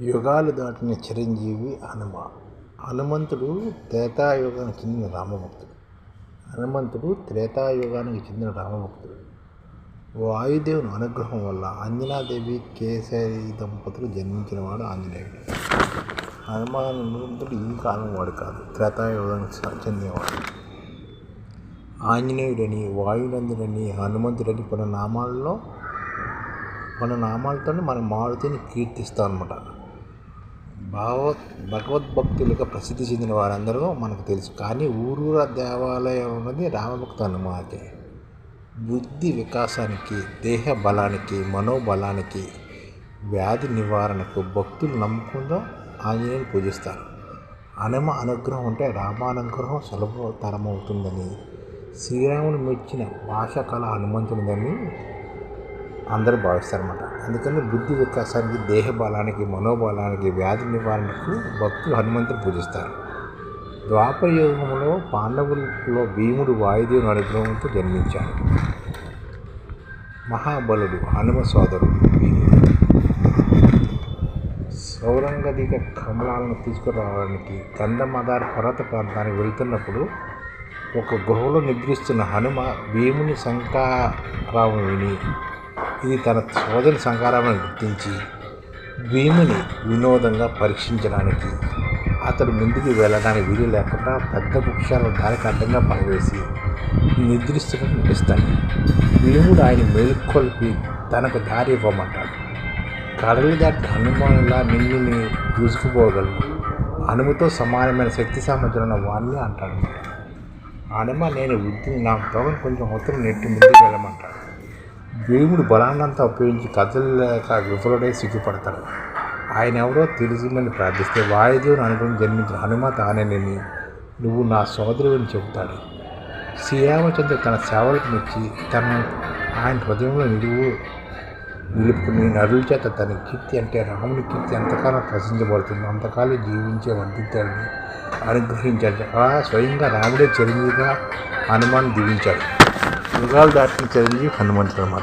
యుగాలు దాటిన చిరంజీవి హనుమ. హనుమంతుడు త్రేతాయుగానికి చెందిన రామభక్తుడు. హనుమంతుడు త్రేతాయుగానికి చెందిన రామభక్తుడు. వాయుదేవుని అనుగ్రహం వల్ల అంజనాదేవి కేసరి దంపతులు జన్మించినవాడు ఆంజనేయుడు. హనుమంతుడు ఈ కాలం వాడు కాదు త్రేతాయుగానికి చెందినవాడు. ఆంజనేయుడని వాయునందుడని హనుమంతుడని కొన్ని నామాల్లో మన నామాలతో మన మారుతిని కీర్తిస్తాం అనమాట భాగవత్ భగవద్భక్తులుగా ప్రసిద్ధి చెందిన వారందరూ మనకు తెలుసు. కానీ ఊరూర దేవాలయం ఉన్నది రామభక్త హనుమాతే బుద్ధి వికాసానికి దేహ బలానికి మనోబలానికి వ్యాధి నివారణకు భక్తులు నమ్మకంగా ఆంజనేయుని పూజిస్తారు. హనుమ అనుగ్రహం ఉంటే రామానుగ్రహం సులభతరమవుతుందని శ్రీరాముని మెచ్చిన భాష కళ హనుమంతునిదని అందరూ భావిస్తారన్నమాట. అందుకని బుద్ధి వికాసానికి దేహ బలానికి మనోబలానికి వ్యాధి నివారణకు భక్తులు హనుమంతుని పూజిస్తారు. ద్వాపర యుగంలో పాండవులలో భీముడు వాయుదేవుని అనుగ్రహంతో జన్మించాడు. మహాబలుడు హనుమ సోదరుడు భీముడు. సౌరంగదిక కమలాలను తీసుకురావడానికి గంధమదార్ పర్వత ప్రాంతానికి వెళ్తున్నప్పుడు ఒక గుహలో నిద్రిస్తున్న హనుమ భీముని శంకారావం విని ఇది తన సోదరి సంకారాలను గుర్తించి భీముని వినోదంగా పరీక్షించడానికి అతడు ముందుకు వెళ్ళడానికి వీలు లేకుండా పెద్ద వృక్షాలను దానికి అడ్డంగా పనివేసి నిద్రిస్తున్నట్టు నటిస్తాడు భీముడు ఆయన మేలుకొల్పి తనకు దారి ఇవ్వమంటాడు. కడలి దాటి హనుమానులా నిన్ను దూసుకుపోగలను. హనుమతో సమానమైన శక్తి సామర్థ్యం వాణ్ణి అంటాడు. హనుమ నేను వృద్ధిని నా తోగను కొంచెం ఉత్తరం నెట్టి ముందుకు వెళ్ళమంటాడు. భీముడు బలాన్నంతా ఉపయోగించి కదలలేక విఫలుడై సిగ్గుపడతాడు. ఆయన ఎవరో తెలుసుమని ప్రార్థిస్తే వాయుదేవుని అనుభవం జన్మించిన హనుమ తానేనని నువ్వు నా సోదరుని చెబుతాడు. శ్రీరామచంద్ర తన సేవలకు మెచ్చి తన ఆయన హృదయంలో నిలువు నిలుపుకుని నరుల చేత తన కీర్తి అంటే రాముని కీర్తి ఎంతకాలం ప్రశంసబడుతుంది అంతకాలం జీవించే వర్ధించాలని అనుగ్రహించాడు. ఆ స్వయంగా రాముడే చిరంజీవిగా హనుమాన్ దీవించాడు. యుగాలు దాటిన చిరంజీవి హనుమంతుడు అన్నమాట.